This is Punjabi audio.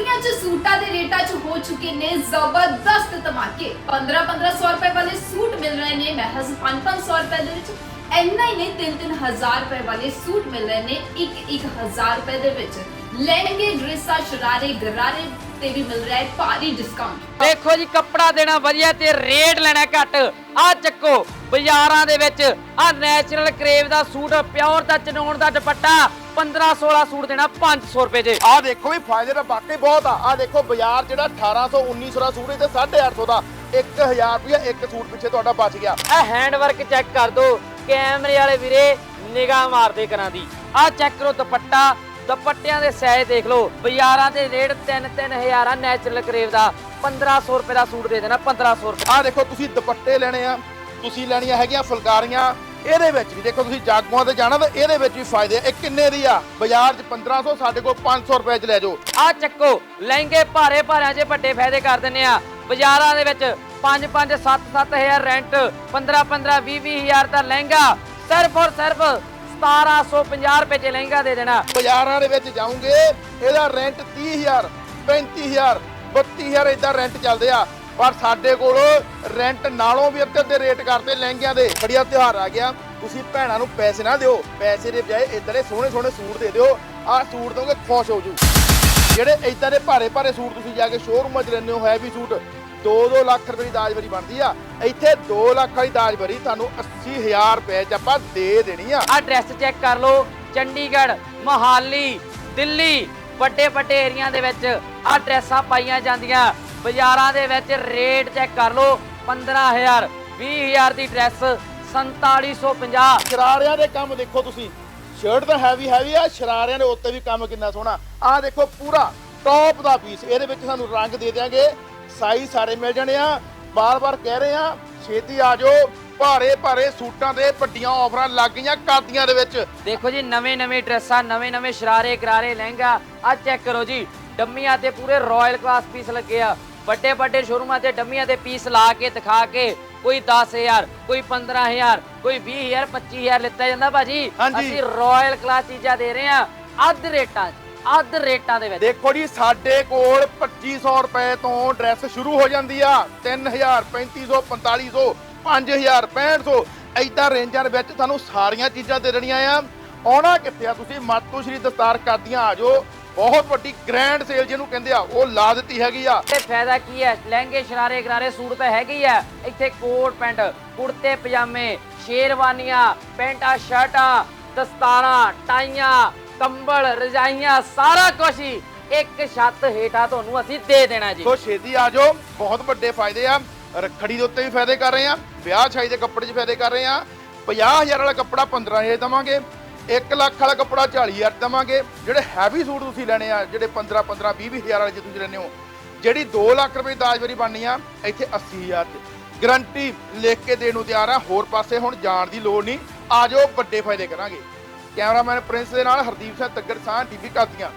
ਸਰਦੀਆਂ 'ਚ ਸੂਟਾਂ ਦੇ ਰੇਟਾਂ 'ਚ ਹੋ ਚੁੱਕੇ ਨੇ ਜ਼ਬਰਦਸਤ ਧਮਾਕੇ। 15-1500 ਰੁਪਏ ਵਾਲੇ ਸੂਟ ਮਿਲ ਰਹੇ ਨੇ ਮਹਿਜ਼ 5-500 ਰੁਪਏ ਦੇ ਵਿੱਚ। ਇੰਨਾ ਹੀ ਨਹੀਂ 3-3000 ਰੁਪਏ ਵਾਲੇ ਸੂਟ ਮਿਲ ਰਹੇ ਨੇ 1-1000 ਰੁਪਏ ਦੇ ਵਿੱਚ। ਲਹਿੰਗੇ, ਡਰੈਸਾਂ, ਸ਼ਰਾਰੇ, ਗਰਾਰੇ ਤੇ ਵੀ ਮਿਲ ਰਿਹਾ ਹੈ ਭਾਰੀ ਡਿਸਕਾਊਂਟ ਦੇਖੋ ਜੀ ਕੱਪੜਾ ਦੇਣਾ ਵਧੀਆ ਤੇ ਰੇਟ ਲੈਣਾ ਘੱਟ। ਆ ਚੱਕੋ ਬਾਜ਼ਾਰਾਂ ਦੇ ਵਿੱਚ ਆ ਨੈਚੁਰਲ ਕਰੇਵ ਦਾ ਸੂਟ ਪਿਓਰ ਦਾ ਚਨੋਣ ਦਾ ਦੁਪੱਟਾ 15 16 ਸੂਟ ਦੇਣਾ 500 ਰੁਪਏ ਜੇ ਆ ਦੇਖੋ ਵੀ ਫਾਇਦੇ ਤਾਂ ਵਾਕਈ ਬਹੁਤ ਆ। ਆ ਦੇਖੋ ਬਾਜ਼ਾਰ ਜਿਹੜਾ 1800 1900 ਦਾ ਸੂਟ ਹੈ ਤੇ 850 ਦਾ 1000 ਰੁਪਇਆ ਇੱਕ ਸੂਟ ਪਿੱਛੇ ਤੁਹਾਡਾ ਬਚ ਗਿਆ। ਇਹ ਹੈਂਡ ਵਰਕ ਚੈੱਕ ਕਰ ਦਿਓ ਕੈਮਰੇ ਵਾਲੇ ਵੀਰੇ ਨਿਗਾਹ ਮਾਰਦੇ ਕਰਾਂ ਦੀ। ਆ ਚੈੱਕ ਕਰੋ ਦੁਪੱਟਾ ਦੁਪੱਟਿਆਂ ਦੇ ਸਾਈਜ਼ ਦੇਖ ਲਓ ਬਾਜ਼ਾਰਾਂ ਦੇ ਰੇਟ 3-3000 ਆ ਨੈਚੁਰਲ ਕਰੇਵ ਦਾ। 1500 ਰੁਪਏ ਦਾ ਸੂਟ ਦੇ ਦੇਣਾ 1500 ਰੁਪਏ। ਆ ਦੇਖੋ ਤੁਸੀਂ ਦੁਪੱਟੇ ਲੈਣੇ ਆ ਤੁਸੀਂ ਲੈਣੀਆਂ ਹੈਗੀਆਂ ਫੁਲਕਾਰੀਆਂ ਇਹਦੇ ਵਿੱਚ ਵੀ ਦੇਖੋ ਤੁਸੀਂ ਜਾਗੂਆਂ ਤੇ ਜਾਣਾ ਤਾਂ ਇਹਦੇ ਵਿੱਚ ਵੀ ਫਾਇਦੇ ਆ। ਇਹ ਕਿੰਨੇ ਦੀ ਆ? ਬਾਜ਼ਾਰ 'ਚ 1500 ਸਾਡੇ ਕੋਲ 500 ਰੁਪਏ 'ਚ ਲੈ ਜਾਓ। ਆ ਚੱਕੋ ਲਹਿੰਗੇ ਭਾਰੇ ਭਾਰਿਆਂ 'ਚ ਵੱਡੇ ਫਾਇਦੇ ਕਰ ਦਿੰਨੇ ਆ। ਬਾਜ਼ਾਰਾਂ ਦੇ ਵਿੱਚ 5 5 7 7000 ਰੈਂਟ 15 15 20 20000 ਦਾ ਲਹਿੰਗਾ। ਸਿਰਫ ਔਰ ਸਿਰਫ 1750 ਰੁਪਏ 'ਚ ਲਹਿੰਗਾ ਦੇ ਦੇਣਾ। ਬਾਜ਼ਾਰਾਂ ਦੇ ਵਿੱਚ ਜਾਓਗੇ ਇਹਦਾ ਰੈਂਟ 30000 35000 32000 ਇਦਾਂ ਰੈਂਟ ਚੱਲਦੇ ਆ। ਪਰ ਸਾਡੇ ਕੋਲ ਰੈਂਟ ਨਾਲੋਂ ਵੀ ਅੱਧੇ ਅੱਧੇ ਰੇਟ ਕਰਦੇ ਲਹਿੰਗਿਆਂ ਦੇ। ਬੜੀਆ ਤਿਉਹਾਰ ਆ ਗਿਆ। ਤੁਸੀਂ ਭੈਣਾਂ ਨੂੰ ਪੈਸੇ ਨਾ ਦਿਓ। ਪੈਸੇ ਦੇ ਬਜਾਏ ਇਦਾਂ ਦੇ ਸੋਹਣੇ ਸੋਹਣੇ ਸੂਟ ਦੇ ਦਿਓ। ਆਹ ਸੂਟ ਦੋਗੇ ਖੁਸ਼ ਹੋ ਜੂ। ਜਿਹੜੇ ਇਦਾਂ ਦੇ ਭਾਰੇ ਭਾਰੇ ਸੂਟ ਤੁਸੀਂ ਜਾ ਕੇ ਸ਼ੋਰੂਮਾਂ 'ਚ ਲੈਂਦੇ ਹੋ ਹੈਵੀ ਸੂਟ 2-2 ਲੱਖ ਰੁਪਏ ਦੀ ਦਾਜ ਵਰੀ ਬਣਦੀ ਆ। ਇੱਥੇ 2 ਲੱਖ ਵਾਲੀ ਦਾਜ ਵਰੀ ਤੁਹਾਨੂੰ 80000 ਰੁਪਏ 'ਚ ਆਪਾਂ ਦੇ ਦੇਣੀ ਆ। ਆ ਡਰੈਸ ਚੈੱਕ ਕਰ ਲਓ ਚੰਡੀਗੜ੍ਹ ਮੋਹਾਲੀ ਦਿੱਲੀ ਵੱਡੇ ਵੱਡੇ ਏਰੀਆ ਦੇ ਵਿੱਚ ਆ ਡਰੈਸਾਂ ਪਾਈਆਂ ਜਾਂਦੀਆਂ। ਬਾਜ਼ਾਰਾਂ ਦੇ ਵਿੱਚ ਰੇਟ ਚੈੱਕ ਕਰ ਲਓ 15000 20000 ਦੀ ਡਰੈਸ 4750 ਸ਼ਰਾਰਿਆਂ ਦੇ ਕੰਮ ਦੇਖੋ ਤੁਸੀਂ। ਸ਼ਰਟ ਤਾਂ ਹੈਵੀ ਹੈਵੀ ਆ ਸ਼ਰਾਰਿਆਂ ਦੇ ਉੱਤੇ ਵੀ ਕੰਮ ਕਿੰਨਾ ਸੋਹਣਾ। ਆਹ ਦੇਖੋ ਪੂਰਾ ਟੌਪ ਦਾ ਪੀਸ ਇਹਦੇ ਵਿੱਚ ਸਾਨੂੰ ਰੰਗ ਦੇ ਦਿਆਂਗੇ। ਸਾਈਜ਼ ਸਾਰੇ ਮਿਲ ਜਾਣੇ ਆ। ਬਾਰ-ਬਾਰ ਕਹਿ ਰਹੇ ਆ ਛੇਤੀ ਆ ਜਾਓ। ਭਾਰੇ ਭਾਰੇ ਸੂਟਾਂ ਦੇ ਵੱਡੀਆਂ ਆਫਰਾਂ ਲੱਗ ਗਈਆਂ ਕਾਦੀਆਂ ਦੇ ਵਿੱਚ। ਦੇਖੋ ਜੀ ਨਵੇਂ ਨਵੇਂ ਡਰੈਸਾਂ ਨਵੇਂ ਨਵੇਂ ਸ਼ਰਾਰੇ ਗਰਾਰੇ ਲਹਿੰਗਾ ਆ ਚੈੱਕ ਕਰੋ ਜੀ। ਡੰਮੀਆਂ ਤੇ ਪੂਰੇ ਰਾਇਲ ਕਲਾਸ ਪੀਸ ਲੱਗੇ ਆ। ਵੱਡੇ ਵੱਡੇ ਸ਼ੋਰੂਮਾਂ ਤੇ ਡੰਮੀਆਂ ਦੇ ਪੀਸ ਲਾ ਕੇ ਦਿਖਾ ਕੇ ਕੋਈ 10000 ਕੋਈ 15000 ਕੋਈ 20000 25000 ਲਿੱਤਾ ਜਾਂਦਾ ਭਾਜੀ। ਹਾਂਜੀ। ਅਸੀਂ ਰਾਇਲ ਕਲਾਸ ਚੀਜ਼ਾਂ ਦੇ ਰਹੇ ਆ। ਅੱਧ ਰੇਟਾਂ 'ਚ, ਅੱਧ ਰੇਟਾਂ ਦੇ ਵਿੱਚ। ਦੇਖੋ ਜੀ ਸਾਡੇ ਕੋਲ 2500 ਰੁਪਏ ਤੋਂ ਡਰੈਸ ਸ਼ੁਰੂ ਹੋ ਜਾਂਦੀ ਆ। 3000 3500 4500 5000 6500 ਐਦਾਂ ਰੇਂਜਾਂ ਦੇ ਵਿੱਚ ਤੁਹਾਨੂੰ ਸਾਰੀਆਂ ਚੀਜ਼ਾਂ ਦੇ ਦੇਣੀਆਂ ਆ। ਆਉਣਾ ਕਿੱਥੇ ਆ ਤੁਸੀਂ? ਮਾਤੂ ਸ਼੍ਰੀ ਦਸਤਾਰ ਕਾਦੀਆਂ ਆ ਜਾਓ। ਬਹੁਤ ਵੱਡੀ ਗ੍ਰੈਂਡ ਸੇਲ ਜਿਹਨੂੰ ਕਹਿੰਦੇ ਆ ਉਹ ਲਾ ਦਿੱਤੀ ਹੈਗੀ ਆ। ਤੇ ਫਾਇਦਾ ਕੀ ਹੈ? ਲਹਿੰਗੇ ਸ਼ਰਾਰੇ ਗਰਾਰੇ ਸੂਟ ਤਾਂ ਹੈਗੇ ਹੀ ਆ। ਇੱਥੇ ਕੋਟ ਪੈਂਟ ਕੁੜਤੇ ਪਜਾਮੇ ਸ਼ੇਰਵਾਨੀਆਂ ਪੈਂਟਾਂ ਸ਼ਰਟਾਂ ਦਸਤਾਰਾਂ, ਟਾਈਆਂ, ਕੰਬਲ, ਰਜਾਈਆਂ, ਸਾਰਾ ਕੁਝ ਹੀ ਇੱਕ ਛੱਤ ਹੇਠਾਂ ਤੁਹਾਨੂੰ ਅਸੀਂ ਦੇ ਦੇਣਾ ਜੀ। ਸੋ ਛੇਤੀ ਆ ਜਾਓ, ਬਹੁਤ ਵੱਡੇ ਫਾਇਦੇ ਆ। ਰੱਖੜੀ ਦੇ ਉੱਤੇ ਵੀ ਫਾਇਦੇ ਕਰ ਰਹੇ ਆ, ਵਿਆਹ ਛਾਈ ਦੇ ਕੱਪੜੇ 'ਚ ਫਾਇਦੇ ਕਰ ਰਹੇ ਆ। 50000 ਵਾਲਾ ਕੱਪੜਾ 15000 ਦਵਾਂਗੇ 1 ਲੱਖ ਵਾਲਾ ਕੱਪੜਾ 40000 ਦਵਾਂਗੇ। ਜਿਹੜੇ ਹੈਵੀ ਸੂਟ ਤੁਸੀਂ ਲੈਣੇ ਆ, ਜਿਹੜੇ 15 15 20 ਹਜ਼ਾਰ ਵਾਲੇ ਜੇ ਤੁਸੀਂ ਲੈਣੇ ਹੋ, ਜਿਹੜੀ 2 ਲੱਖ ਰੁਪਏ ਦੀ ਦਾਜ ਵਾਰੀ ਬਣਨੀ ਆ, ਇੱਥੇ 80000 ਚ ਗਰੰਟੀ ਲਿਖ ਕੇ ਦੇਣ ਨੂੰ ਤਿਆਰ ਆ, ਹੋਰ ਪਾਸੇ ਹੁਣ ਜਾਣ ਦੀ ਲੋੜ ਨਹੀਂ। ਆ ਜਾਓ ਵੱਡੇ ਫਾਇਦੇ ਕਰਾਂਗੇ। ਕੈਮਰਾਮੈਨ ਪ੍ਰਿੰਸ ਦੇ ਨਾਲ ਹਰਦੀਪ ਸਿੰਘ ਤੱਗੜ ਸਾਹ ਟੀਵੀ ਕਾਦੀਆਂ